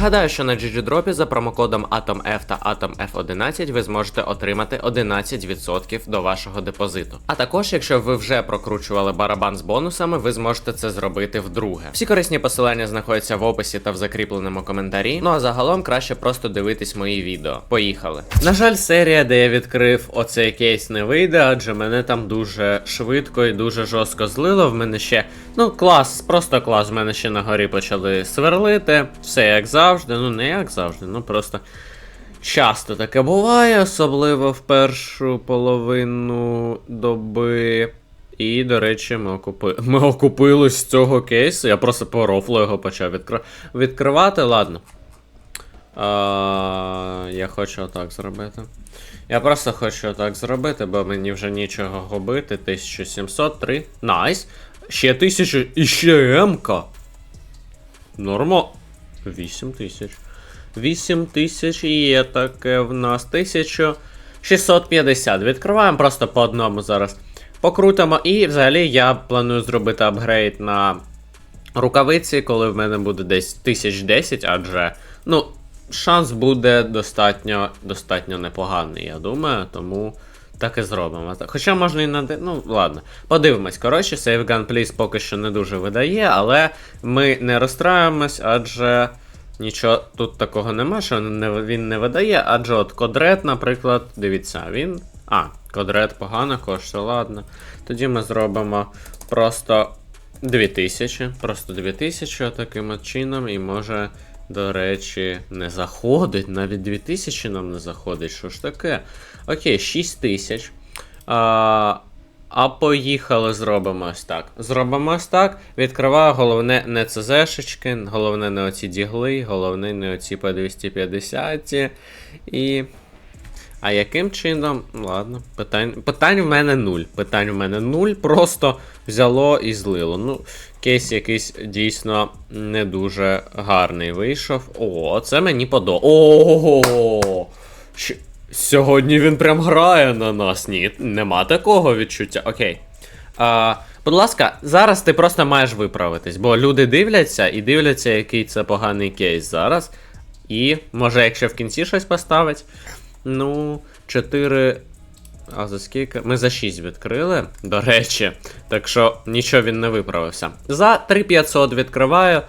Нагадаю, що на GGDrop за промокодом AtomF та AtomF11 ви зможете отримати 11% до вашого депозиту. А також, якщо ви вже прокручували барабан з бонусами, ви зможете це зробити вдруге. Всі корисні посилання знаходяться в описі та в закріпленому коментарі. Ну а загалом краще просто дивитись мої відео. Поїхали. На жаль, серія, де я відкрив оцей кейс, не вийде, адже мене там дуже швидко і дуже жорстко злило. В мене ще ну клас, просто клас. В мене ще на горі почали сверлити. Все як завжди. Ну не як завжди, ну просто. Часто таке буває, особливо в першу половину доби. І, до речі, ми, окупи... ми окупились з цього кейсу. Я просто по рофлу його почав відкр... відкривати. Ладно. А, я хочу отак зробити. Я просто хочу отак зробити, бо мені вже нічого губити. 1703. Найс. Ще 1000 і ще МК. Нормо. 8 тисяч. 8 тисяч і є таке в нас 1650. Відкриваємо просто по одному зараз. Покрутимо. І взагалі я планую зробити апгрейд на рукавиці, коли в мене буде десь 1010, адже, ну, шанс буде достатньо, достатньо непоганий, я думаю, тому. Так і зробимо. Хоча можна і на. Ну, ладно. Подивимось. Коротше, Save Gun Please поки що не дуже видає, але ми не розстраюємось, адже нічого тут такого нема, що він не видає. Адже от Кодрет, наприклад, дивіться, він. А, Кодрет погано коштує, ладно. Тоді ми зробимо просто 2000. Просто 2000 таким от чином, і може. До речі, не заходить, навіть 2000 нам не заходить. Що ж таке? Окей, 6000. А, а поїхали, зробимо ось так. Зробимо ось так. Відкриваю головне не ЦЗшечки, головне не оці дігли, головне не оці P250. І. А яким чином? Ладно, питань, питань в мене нуль. Питань в мене нуль, просто взяло і злило. Ну, кейс якийсь дійсно не дуже гарний вийшов. О, це мені подобається. Ого! Сьогодні він прям грає на нас. Ні, нема такого відчуття. Окей. А, будь ласка, зараз ти просто маєш виправитись, бо люди дивляться і дивляться, який це поганий кейс зараз. І, може, якщо в кінці щось поставить. Ну, 4. А за скільки? Ми за 6 відкрили, до речі. Так що нічого він не виправився. За 3500 відкриваю.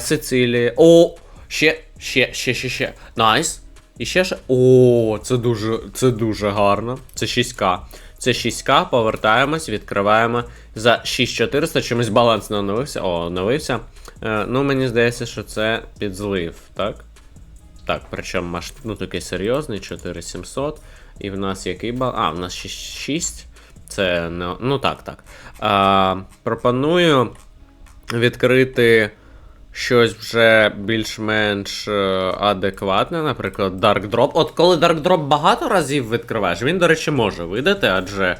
Сицилії. О! Ще, ще, ще, ще, ще. Найс. І ще ще. О, це дуже, це дуже гарно. Це 6К. Це 6К, повертаємось, відкриваємо за 6400. Чомусь баланс не оновився. О, оновився. Е, ну, мені здається, що це підзлив, так? Так, причому маш... ну, такий серйозний, 4700. І в нас який бал? А, в нас 6. 6. Це не. Ну так, так. А, пропоную відкрити щось вже більш-менш е, адекватне, наприклад, Dark Drop. От коли Dark Drop багато разів відкриваєш, він, до речі, може видати, адже.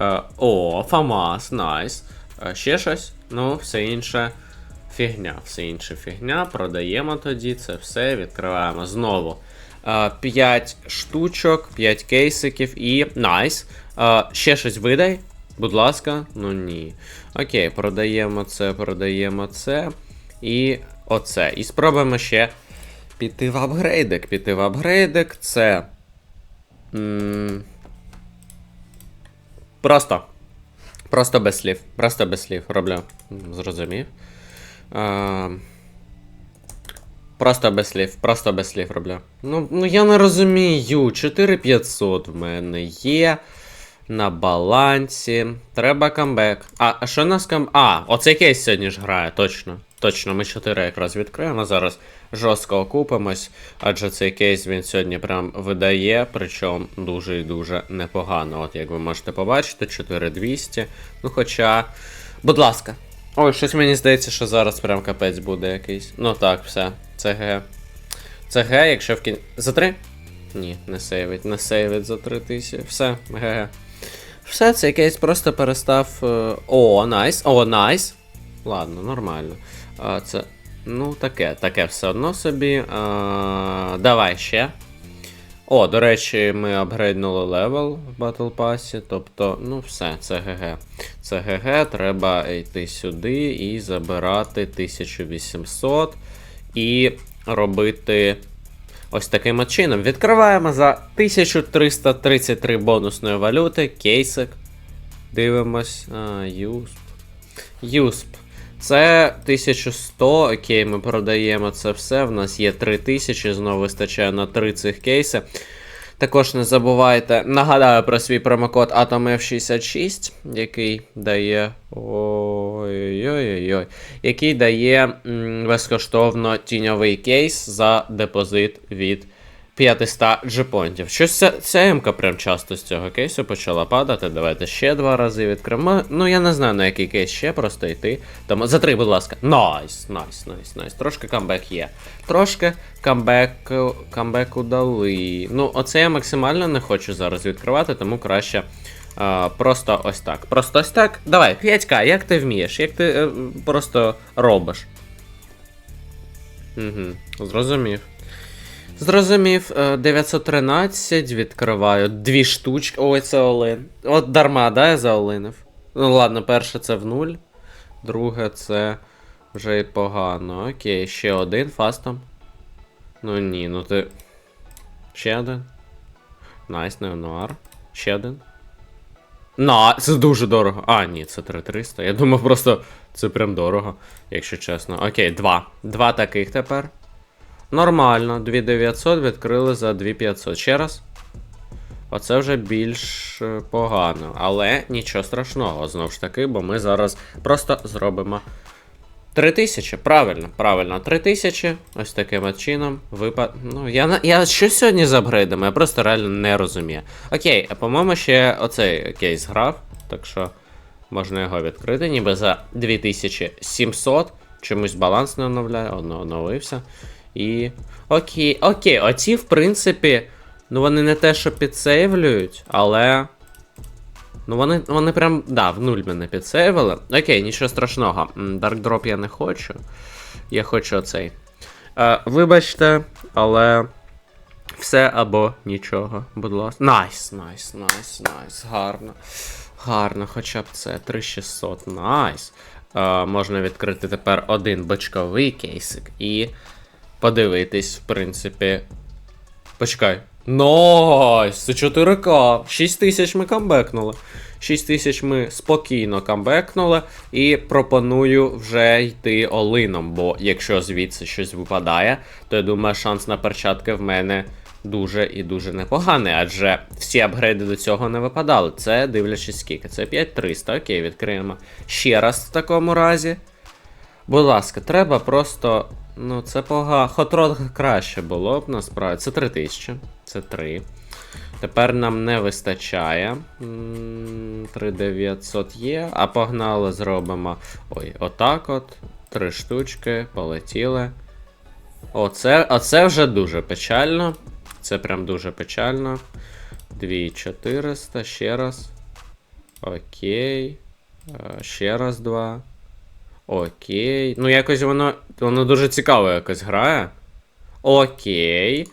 е, о, Фамас, найс. Е, ще щось? Ну, все інше. Фігня, все інше фігня. Продаємо тоді це все, відкриваємо знову. 5 штучок, 5 кейсиків і. Найс. Ще щось видай. Будь ласка, ну ні. Окей, продаємо це, продаємо це. І оце. І спробуємо ще піти в апгрейдик. Піти в апгрейдик. Це. Просто. Просто без слів. Просто без слів. Роблю. Зрозумів. А, просто без слів. Просто без слів роблю. Ну, ну я не розумію. 4500 в мене є. На балансі. Треба камбек. А, а що нас кам. А, оцей кейс сьогодні ж грає, точно. Точно, ми 4 якраз відкриємо. Зараз жорстко окупимось, адже цей кейс він сьогодні прям видає, причому дуже і дуже непогано. От як ви можете побачити, 4200. Ну хоча. Будь ласка. Ой, щось мені здається, що зараз прям капець буде якийсь. Ну так, все. Це Г. Це Г, якщо в кін. За 3? Ні, не сейвить, не сейвить за 3000. Все, ГГ. Все, цей кейс просто перестав. е, О, найс. О, найс. Ладно, нормально. А, це. Ну, таке, таке все одно собі. А, давай ще. О, до речі, ми апгрейднули левел в Battle Pass, тобто, ну все, це ГГ. Це ГГ, треба йти сюди і забирати 1800. І робити ось таким чином. Відкриваємо за 1333 бонусної валюти, кейсик. Дивимось. А, юсп. Юсп. Це 1100, окей, ми продаємо це все. В нас є 3000, знову вистачає на 3 цих кейси. Також не забувайте, нагадаю про свій промокод AtomF66, який дає. Ой-ой-ой, який дає м, безкоштовно тіньовий кейс за депозит від 500 джепонтів. Щось ця, ця М-ка прям часто з цього кейсу почала падати. Давайте ще два рази відкриємо. Ну, я не знаю, на який кейс ще просто йти. Тому за три, будь ласка. Найс, найс, найс, найс. Трошки камбек є. Трошки камбеку, камбеку дали. Ну, оце я максимально не хочу зараз відкривати, тому краще. А, просто ось так. Просто ось так. Давай, 5К, як ти вмієш? Як ти е, просто робиш? Угу, зрозумів. Зрозумів, Е, 913 відкриваю. Дві штучки. Ой, це Олин. От дарма, да, я заолинив. Ну ладно, перше це в нуль. Друге це вже й погано. Окей, ще один фастом. Ну ні, ну ти. Ще один. Найс, неонуар. Ще один. На, це дуже дорого. А, ні, це 3300. Я думав просто це прям дорого, якщо чесно. Окей, два. Два таких тепер. Нормально, 2900 відкрили за 2500. Ще раз. Оце вже більш е, погано. Але нічого страшного, знову ж таки, бо ми зараз просто зробимо 3000. Правильно, правильно, 3000. Ось таким чином. Випад. Ну, я я що сьогодні з апгрейдами? Я просто реально не розумію. Окей, по-моєму, ще оцей кейс грав, так що можна його відкрити, ніби за 2700. Чомусь баланс не оновляє, одно оновився. І. Окей, окей, оці, в принципі, ну вони не те, що підсейвлюють, але. Ну вони, вони прям, да, в нуль мене підсейвили. Окей, нічого страшного. Drop я не хочу. Я хочу оцей. Е, вибачте, але. Все або нічого, будь ласка. Найс, найс, найс, найс. Гарно. Гарно, хоча б це 3600. Найс. Е, можна відкрити тепер один бочковий кейсик і подивитись, в принципі. Почекай. Найс! Це 4К. 6 тисяч ми камбекнули. 6 тисяч ми спокійно камбекнули. І пропоную вже йти олином, бо якщо звідси щось випадає, то я думаю, шанс на перчатки в мене дуже і дуже непоганий, адже всі апгрейди до цього не випадали. Це дивлячись скільки. Це 5300. Окей, відкриємо ще раз в такому разі. Будь ласка, треба просто. Ну, це погано. Хотрот краще було б насправді. Це 3000. Це 3. Тепер нам не вистачає. 3900 є. А погнали, зробимо. Ой, отак от. Три штучки, полетіли. Оце, оце вже дуже печально. Це прям дуже печально. 2400, ще раз. Окей. Е, Ще раз два. Окей. Ну, якось воно. Воно дуже цікаво якось грає. Окей.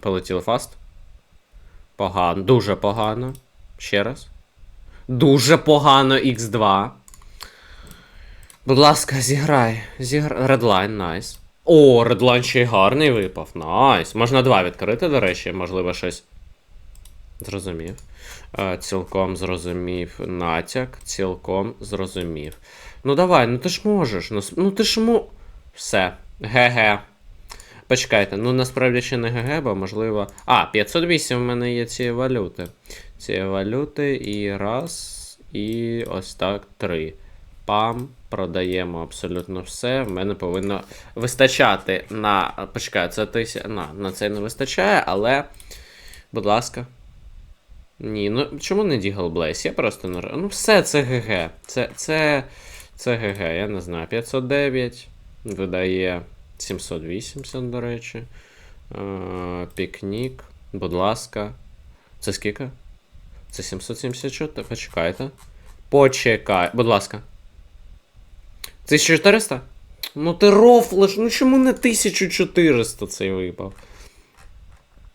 Полетіли фаст. Погано. Дуже погано. Ще раз. Дуже погано X2. Будь ласка, зіграй. Зіграй. Редлайн, найс. О, редлайн ще й гарний випав. Найс. Можна два відкрити, до речі, можливо, щось. Зрозумів. Е, цілком зрозумів натяк, цілком зрозумів. Ну давай, ну ти ж можеш. Ну, ну ти ж мо. Все. ГГ. Почекайте, ну насправді ще не ГГ, бо можливо. А, 508 в мене є цієї валюти. Цієї валюти і раз. І ось так три. Пам. Продаємо абсолютно все. В мене повинно вистачати на. Почекай, це тися. На, на це не вистачає, але. Будь ласка. Ні, ну чому не Deagle Blaze? Я просто не. Ну все, це ГГ. Це. Це. Це ГГ, я не знаю. 509 видає 780, до речі. Е, Пікнік. Будь ласка. Це скільки? Це 774. Почекайте. Почекай. Будь ласка. 1400? Ну ти рофлиш, ну чому не 1400 цей випав?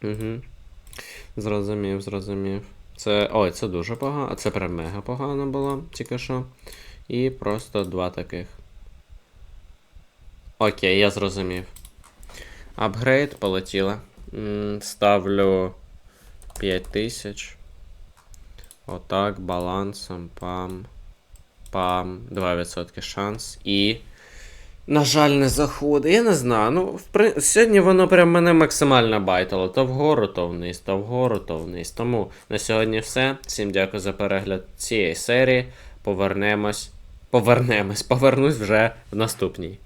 Угу. Зрозумів, зрозумів. Це. Ой, це дуже погано. Це прям мега погано було, тільки що. І просто два таких. Окей, я зрозумів. Апгрейд полетіла. Ставлю 5000. Отак, балансом, пам. Пам. 2% шанс. І. На жаль, не заходить. Я не знаю. Ну, в при... сьогодні воно прям мене максимально байтало. То вгору, то вниз, то вгору, то вниз. Тому на сьогодні все. Всім дякую за перегляд цієї серії. Повернемось. Повернемось. Повернусь вже в наступній.